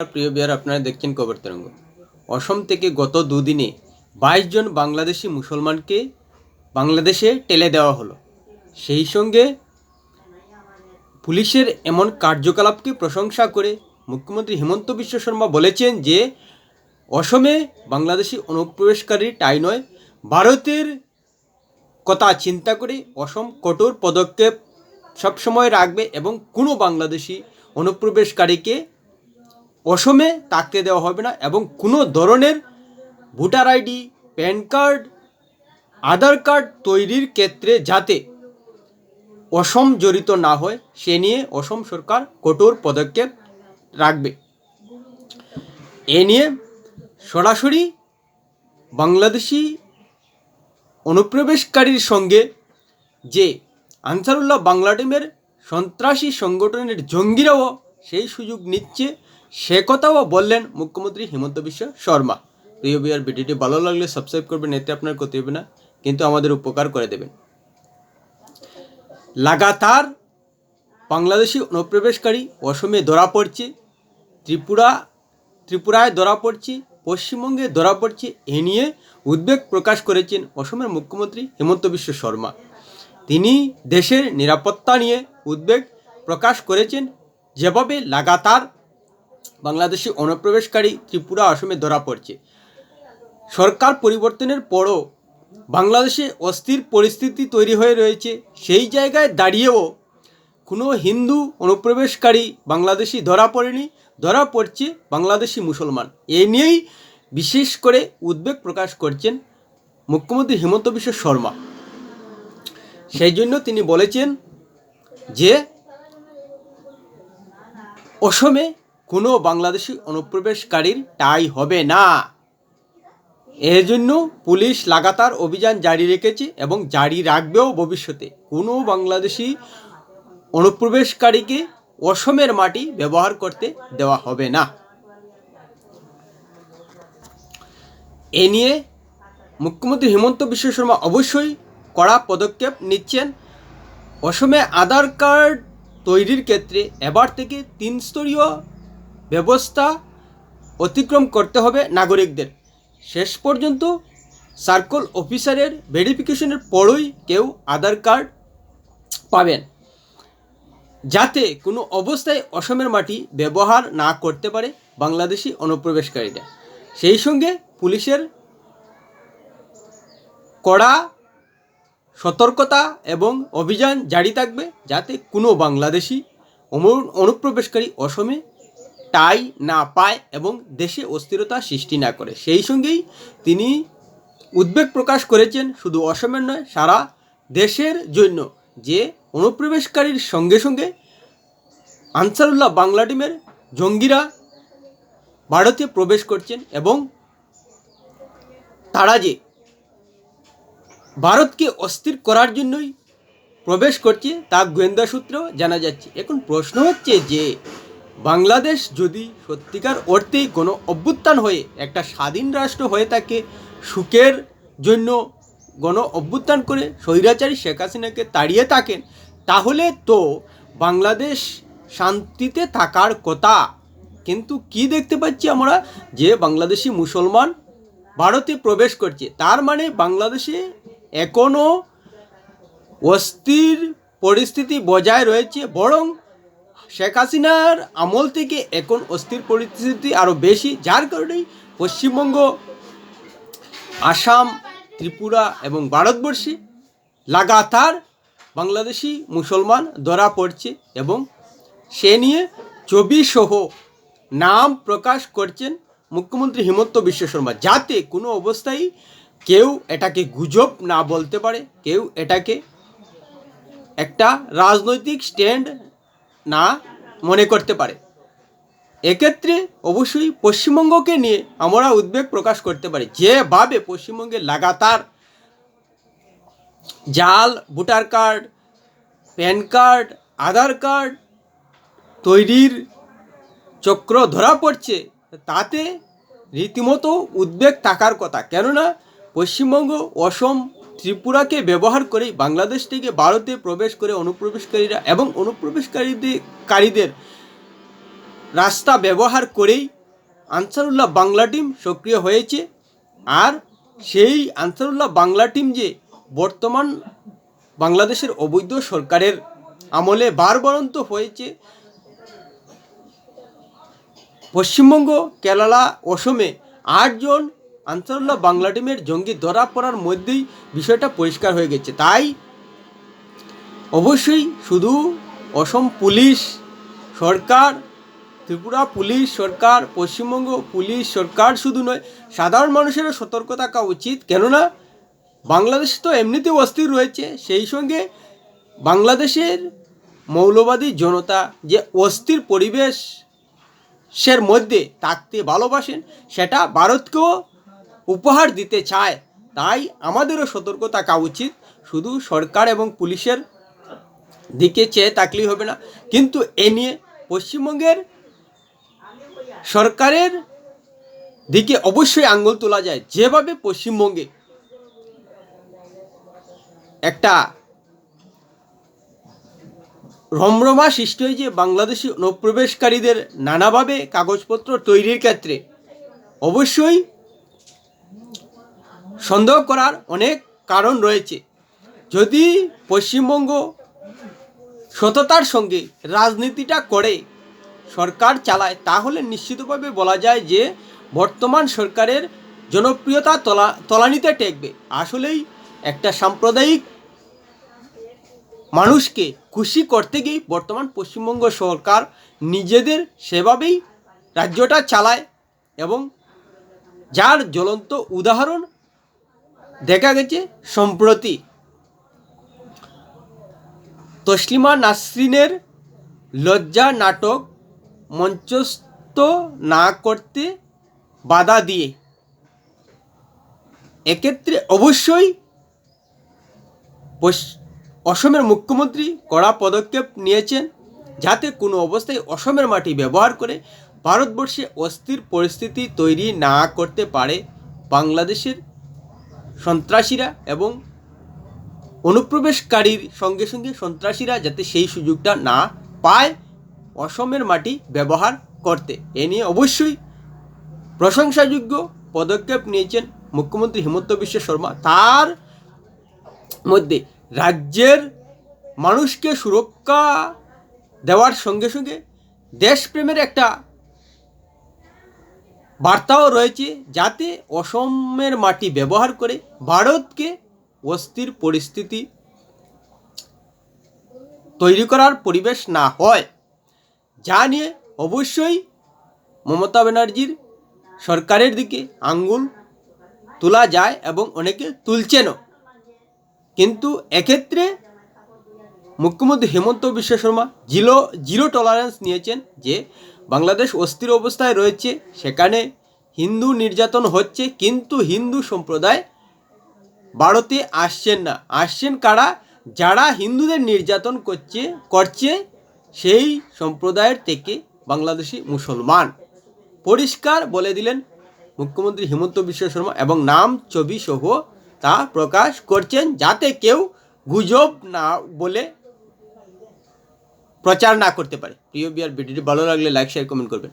প্রিয় বিহার, আপনারা দেখছেন খবর তরঙ্গ। অসম থেকে গত দুদিনে বাইশ জন বাংলাদেশি মুসলমানকে বাংলাদেশে টেলে দেওয়া হলো। সেই সঙ্গে পুলিশের এমন কার্যকলাপকে প্রশংসা করে মুখ্যমন্ত্রী হিমন্ত বিশ্ব শর্মা বলেছেন যে, অসমে বাংলাদেশি অনুপ্রবেশকারী টাই নয়, ভারতের কথা চিন্তা করে অসম কঠোর পদক্ষেপ সবসময় রাখবে এবং কোনো বাংলাদেশি অনুপ্রবেশকারীকে অসমে থাকতে দেওয়া হবে না এবং কোনো ধরনের voter ID, PAN card, Aadhaar card তৈরির ক্ষেত্রে যাতে অসম জড়িত না হয়, সে নিয়ে অসম সরকার কঠোর পদক্ষেপ রাখবে। এ নিয়ে সরাসরি বাংলাদেশি অনুপ্রবেশকারীর সঙ্গে যে আনসারুল্লাহ বাংলা টিমের সন্ত্রাসী সংগঠনের জঙ্গিরাও সেই সুযোগ নিচ্ছে সে কথাও বললেন মুখ্যমন্ত্রী হিমন্ত বিশ্ব শর্মা। প্রিয় বিয়ার ভিডিওটি ভালো লাগলে সাবস্ক্রাইব করবেন, এতে আপনার ক্ষতি হবে না, কিন্তু আমাদের উপকার করে দেবেন। লাগাতার বাংলাদেশি অনুপ্রবেশকারী অসমে ধরা পড়ছে, ত্রিপুরা, ত্রিপুরায় ধরা পড়ছে, পশ্চিমবঙ্গে ধরা পড়ছে, এ নিয়ে উদ্বেগ প্রকাশ করেছেন অসমের মুখ্যমন্ত্রী হিমন্ত বিশ্ব শর্মা। তিনি দেশের নিরাপত্তা নিয়ে উদ্বেগ প্রকাশ করেছেন, যেভাবে লাগাতার বাংলাদেশি অনুপ্রবেশকারী ত্রিপুরা অসমে ধরা পড়ছে। সরকার পরিবর্তনের পরও বাংলাদেশে অস্থির পরিস্থিতি তৈরি হয়ে রয়েছে। সেই জায়গায় দাঁড়িয়েও কোনো হিন্দু অনুপ্রবেশকারী বাংলাদেশি ধরা পড়েনি, ধরা পড়ছে বাংলাদেশি মুসলমান। এ নিয়েই বিশেষ করে উদ্বেগ প্রকাশ করছেন মুখ্যমন্ত্রী হিমন্ত বিশ্ব শর্মা। সেই জন্য তিনি বলেছেন যে, অসমে কোনো বাংলাদেশি অনুপ্রবেশকারীর টাই হবে না। এর জন্য পুলিশ লাগাতার অভিযান জারি রেখেছে এবং জারি রাখবেও ভবিষ্যতে। কোনো বাংলাদেশি অনুপ্রবেশকারীকে অসমের মাটি ব্যবহার করতে দেওয়া হবে না। এ নিয়ে মুখ্যমন্ত্রী হিমন্ত বিশ্ব শর্মা অবশ্যই কড়া পদক্ষেপ নিচ্ছেন। অসমে আধার কার্ড তৈরির ক্ষেত্রে এবার থেকে তিন স্তরীয় ব্যবস্থা অতিক্রম করতে হবে নাগরিকদের। শেষ পর্যন্ত সার্কল অফিসারের ভেরিফিকেশনের পরই কেউ আধার কার্ড পাবেন। যাতে কোনো অবস্থায় অসমের মাটি ব্যবহার না করতে পারে বাংলাদেশি অনুপ্রবেশকারীরা সেই সঙ্গে পুলিশের কড়া সতর্কতা এবং অভিযান জারি থাকবে যাতে কোনো বাংলাদেশি অনুপ্রবেশকারী অসমে টাই না পায় এবং দেশে অস্থিরতা সৃষ্টি না করে। সেই সঙ্গেই তিনি উদ্বেগ প্রকাশ করেছেন, শুধু অসমের নয়, সারা দেশের জন্য যে অনুপ্রবেশকারীর সঙ্গে সঙ্গে আনসারুল্লাহ বাংলা টিমের জঙ্গিরা ভারতে প্রবেশ করছেন এবং তারা যে ভারতকে অস্থির করার জন্যই প্রবেশ করছে, তা গোয়েন্দা সূত্রেও জানা যাচ্ছে। এখন প্রশ্ন হচ্ছে যে বাংলাদেশ যদি সত্যিকার অর্থেই কোনো অভ্যুত্থান হয়ে একটা স্বাধীন রাষ্ট্র হয়ে থাকে, সুখের জন্য গণ অভ্যুত্থান করে স্বৈরাচারী শেখ হাসিনাকে তাড়িয়ে থাকেন, তাহলে তো বাংলাদেশ শান্তিতে থাকার কথা। কিন্তু কি দেখতে পাচ্ছি আমরা? যে বাংলাদেশি মুসলমান ভারতে প্রবেশ করছে, তার মানে বাংলাদেশে এখনও অস্থির পরিস্থিতি বজায় রয়েছে, বরং শেখ হাসিনার আমল থেকে এখন অস্থির পরিস্থিতি আরও বেশি, যার কারণেই পশ্চিমবঙ্গ, আসাম, ত্রিপুরা এবং ভারতবর্ষে লাগাতার বাংলাদেশি মুসলমান ধরা পড়ছে এবং সে নিয়ে ছবি সহ নাম প্রকাশ করছেন মুখ্যমন্ত্রী হিমন্ত বিশ্ব শর্মা। যাতে কোনো অবস্থায় কেউ এটাকে গুজব না বলতে পারে, কেউ এটাকে একটা রাজনৈতিক স্ট্যান্ড না মনে করতে পারে। এক্ষেত্রে অবশ্যই পশ্চিমবঙ্গকে নিয়ে আমরা উদ্বেগ প্রকাশ করতে পারি। যেভাবে পশ্চিমবঙ্গে লাগাতার জাল, voter card, PAN card, Aadhaar card তৈরির চক্র ধরা পড়ছে, তাতে রীতিমতো উদ্বেগ থাকার কথা। কেননা পশ্চিমবঙ্গ অসম ত্রিপুরাকে ব্যবহার করেই বাংলাদেশ থেকে ভারতে প্রবেশ করে অনুপ্রবেশকারীরা এবং অনুপ্রবেশকারীদের কারীদের রাস্তা ব্যবহার করেই আনসারুল্লাহ বাংলা টিম সক্রিয় হয়েছে। আর সেই আনসারুল্লাহ বাংলা টিম যে বর্তমান বাংলাদেশের অবৈধ সরকারের আমলে বারবারন্ত হয়েছে, পশ্চিমবঙ্গ, কেরালা, অসমে আটজন আনসারুল্লাহ বাংলা টিমের জঙ্গি ধরা পড়ার মধ্যেই বিষয়টা পরিষ্কার হয়ে গেছে। তাই অবশ্যই শুধু অসম পুলিশ সরকার, ত্রিপুরা পুলিশ সরকার, পশ্চিমবঙ্গ পুলিশ সরকার শুধু নয়, সাধারণ মানুষেরও সতর্ক থাকা উচিত। কেননা বাংলাদেশ তো এমনিতেও অস্থির রয়েছে। সেই সঙ্গে বাংলাদেশের মৌলবাদী জনতা যে অস্থির পরিবেশের মধ্যে থাকতে ভালোবাসেন, সেটা ভারতকেও উপহার দিতে চায়, তাই আমাদেরও সতর্ক থাকা উচিত। শুধু সরকার এবং পুলিশের দিকে চেয়ে তাকলেই হবে না। কিন্তু এ নিয়ে পশ্চিমবঙ্গের সরকারের দিকে অবশ্যই আঙ্গুল তোলা যায়। যেভাবে পশ্চিমবঙ্গে একটা রমরমা সৃষ্টি হয়েছে, বাংলাদেশি অনুপ্রবেশকারীদের নানাভাবে কাগজপত্র তৈরির ক্ষেত্রে, অবশ্যই সন্দেহ করার অনেক কারণ রয়েছে। যদি পশ্চিমবঙ্গ সততার সঙ্গে রাজনীতিটা করে, সরকার চালায়, তাহলে নিশ্চিতভাবে বলা যায় যে বর্তমান সরকারের জনপ্রিয়তা তলা, তলানিতে টেকবে। আসলেই একটা সাম্প্রদায়িক মানুষকে খুশি করতে গিয়েই বর্তমান পশ্চিমবঙ্গ সরকার নিজেদের সেভাবেই রাজ্যটা চালায় এবং যার জ্বলন্ত উদাহরণ দেখা গেছে সম্প্রতি। তসলিমা নাসরিনের লজ্জা নাটক মঞ্চস্থ না করতে বাধা দিয়ে। এক্ষেত্রে অবশ্যই অসমের মুখ্যমন্ত্রী কড়া পদক্ষেপ নিয়েছেন যাতে কোনো অবস্থায় অসমের মাটি ব্যবহার করে ভারতবর্ষে অস্থির পরিস্থিতি তৈরি না করতে পারে বাংলাদেশের সন্ত্রাসীরা এবং অনুপ্রবেশকারীর সঙ্গে সঙ্গে সন্ত্রাসীরা যাতে সেই সুযোগটা না পায়, অসমের মাটি ব্যবহার করতে। এ নিয়ে অবশ্যই প্রশংসাযোগ্য পদক্ষেপ নিয়েছেন মুখ্যমন্ত্রী হিমন্ত বিশ্ব শর্মা। তার মধ্যে রাজ্যের মানুষকে সুরক্ষা দেওয়ার সঙ্গে সঙ্গে দেশপ্রেমের একটা বার্তাও রয়েছে যাতে অসমের মাটি ব্যবহার করে ভারতকে অস্থির পরিস্থিতি তৈরি করার পরিবেশ না হয়। যা নিয়ে অবশ্যই মমতা ব্যানার্জির সরকারের দিকে আঙ্গুল তোলা যায় এবং অনেকে তুলছেনও। কিন্তু এক্ষেত্রে মুখ্যমন্ত্রী হেমন্ত Biswa Sarma zero zero tolerance নিয়েছেন যে বাংলাদেশ অস্থির অবস্থায় রয়েছে, সেখানে হিন্দু নির্যাতন হচ্ছে, কিন্তু হিন্দু সম্প্রদায় ভারতে আসছেন না। আসছেন কারা? যারা হিন্দুদের নির্যাতন করছে করছে, সেই সম্প্রদায়ের থেকে বাংলাদেশি মুসলমান। পরিষ্কার বলে দিলেন মুখ্যমন্ত্রী হিমন্ত বিশ্ব শর্মা এবং নাম, ছবি সহ তা প্রকাশ করছেন যাতে কেউ গুজব না বলে প্রচার না করতে পারে। প্রিয় বিয়ার ভিডিওটি ভালো লাগলে লাইক শেয়ার কমেন্ট করবেন।